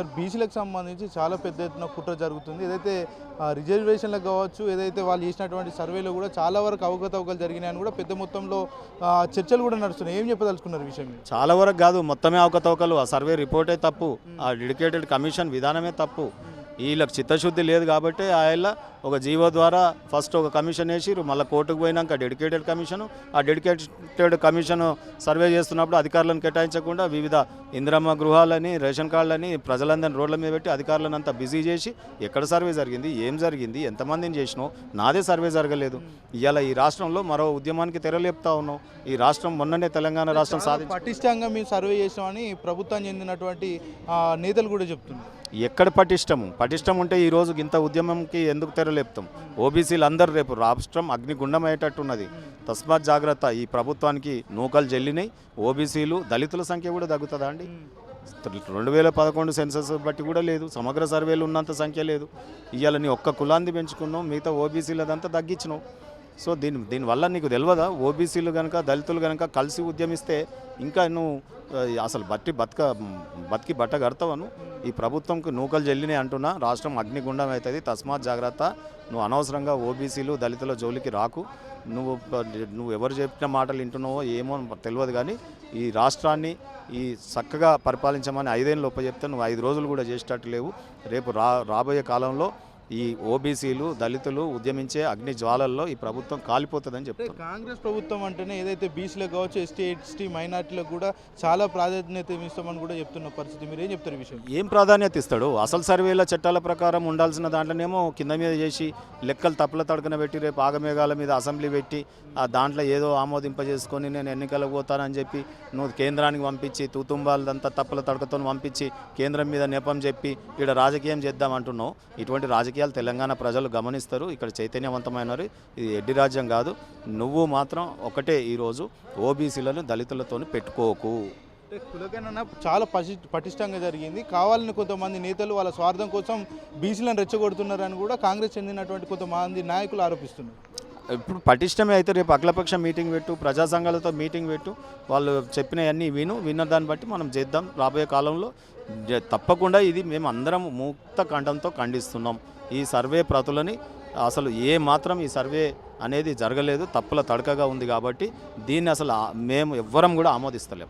Sir బీసీలకు సంబంధించి చాలా పెద్ద ఎత్తున కుట్ర జరుగుతుంది. ఏదైతే రిజర్వేషన్లకు కావచ్చు ఏదైతే వాళ్ళు చేసినటువంటి సర్వేలో కూడా చాలా వరకు అవకతవకలు జరిగినాయని కూడా పెద్ద మొత్తంలో చర్చలు కూడా నడుస్తున్నాయి. ఏం చెప్పదలుచుకున్నారు విషయం చాలా వరకు కాదు మొత్తమే అవకతవకలు. ఆ సర్వే రిపోర్టే తప్పు. ఆ డెడికేటెడ్ కమిషన్ విధానమే తప్పు. వీళ్ళకి చిత్తశుద్ధి లేదు కాబట్టి ఆయన ఒక జీవో ద్వారా ఫస్ట్ ఒక కమిషన్ వేసిరు మళ్ళీ కోర్టుకు పోయినాక డెడికేటెడ్ కమిషను. ఆ డెడికేటెడ్ కమిషన్ సర్వే చేస్తున్నప్పుడు అధికారులను కేటాయించకుండా వివిధ ఇందిరమ్మ గృహాలని రేషన్ కార్డులని ప్రజలందరినీ రోడ్ల మీద పెట్టి అధికారులను అంతా బిజీ చేసి ఎక్కడ సర్వే జరిగింది ఏం జరిగింది ఎంతమందిని చేసినావు నాదే సర్వే జరగలేదు. ఇవాళ ఈ రాష్ట్రంలో మరో ఉద్యమానికి తెరలేపుతా ఉన్నాం ఈ రాష్ట్రం మొన్ననే తెలంగాణ రాష్ట్రం సాధించి పటిష్టంగా మేము సర్వే చేసామని ప్రభుత్వం చెందినటువంటి నేతలు కూడా చెప్తున్నారు. ఎక్కడ పటిష్టము? పటిష్టం ఉంటే ఈ రోజు ఇంత ఉద్యమంకి ఎందుకు తెరలేపుతాం ఓబీసీలు అందరూ రేపు రాష్ట్రం అగ్నిగుండం అయ్యేటట్టున్నది తస్మాత్ జాగ్రత్త ఈ ప్రభుత్వానికి నూకలు జల్లినాయి ఓబీసీలు దళితుల సంఖ్య కూడా తగ్గుతుందా అండి? రెండు వేల పదకొండు సెన్సస్ బట్టి కూడా లేదు సమగ్ర సర్వేలు ఉన్నంత సంఖ్య లేదు. ఇవాళ నీ ఒక్క కులాంది పెంచుకున్నావు మిగతా ఓబీసీలదంతా తగ్గించినావు. సో దీని దీనివల్ల నీకు తెలియదా ఓబీసీలు కనుక దళితులు కనుక కలిసి ఉద్యమిస్తే ఇంకా నువ్వు అసలు బట్టి బతక బతికి బట్ట కడతావను ఈ ప్రభుత్వంకి నూకలు జల్లినాయి అంటున్నా. రాష్ట్రం అగ్నిగుండం అవుతుంది. తస్మాత్ జాగ్రత్త. నువ్వు అనవసరంగా ఓబీసీలు దళితుల జోలికి రాకు. నువ్వు నువ్వు ఎవరు చెప్పిన మాటలు వింటున్నావో ఏమో తెలియదు కానీ ఈ రాష్ట్రాన్ని ఈ చక్కగా పరిపాలించమని ఐదేళ్ళు లోప చెప్తే నువ్వు ఐదు రోజులు కూడా చేసేటట్టు లేవు. రేపు రా రాబోయే కాలంలో ఈ ఓబీసీలు దళితులు ఉద్యమించే అగ్ని జ్వాలల్లో ఈ ప్రభుత్వం కాలిపోతుందని అంటే చెప్తాను కాంగ్రెస్ ప్రభుత్వం అంటేనే ఏదైతే బీసీలకు కావచ్చు ఎస్టీ ఎస్టీ మైనార్టీలకు కూడా చాలా ప్రాధాన్యత ఇస్తామని కూడా చెప్తున్న పరిస్థితి. మీరు ఏం చెప్తారు విషయం? ఏం ప్రాధాన్యత ఇస్తాడు? అసలు సర్వేల చట్టాల ప్రకారం ఉండాల్సిన దాంట్లోనేమో కింద మీద చేసి లెక్కలు తప్పుల తడకన పెట్టి రేపు ఆగమేఘాల మీద అసెంబ్లీ పెట్టి ఆ దాంట్లో ఏదో ఆమోదింపజేసుకొని నేను ఎన్నికలకు పోతానని చెప్పి నువ్వు కేంద్రానికి పంపించి తూతుంబాలంతా తప్పుల తడకతో పంపించి కేంద్రం మీద నెపం చెప్పి ఇక్కడ రాజకీయం చేద్దామంటున్నావు ఇటువంటి రాజకీయాలు తెలంగాణ ప్రజలు గమనిస్తారు. ఇక్కడ చైతన్యవంతమైనారు ఇది ఎడ్డి రాజ్యం కాదు. నువ్వు మాత్రం ఒకటే ఈరోజు ఓబీసీలను దళితులతో పెట్టుకోకు. కులగణన చాలా పటి పటిష్టంగా జరిగింది. కావాలని కొంతమంది నేతలు వాళ్ళ స్వార్థం కోసం బీసీలను రెచ్చగొడుతున్నారని కూడా కాంగ్రెస్ చెందినటువంటి కొంతమంది నాయకులు ఆరోపిస్తున్నారు. ఇప్పుడు పటిష్టమే అయితే రేపు అఖిలపక్ష మీటింగ్ పెట్టు ప్రజా సంఘాలతో మీటింగ్ పెట్టు వాళ్ళు చెప్పినవన్నీ విను విన్న దాన్ని బట్టి మనం చేద్దాం. రాబోయే కాలంలో తప్పకుండా ఇది మేము అందరం ముక్త కంఠంతో ఖండిస్తున్నాం. ఈ సర్వే ప్రతులని అసలు ఏ మాత్రం ఈ సర్వే అనేది జరగలేదు తప్పుల తడకగా ఉంది కాబట్టి దీన్ని అసలు మేము ఎవ్వరం కూడా ఆమోదిస్తలేము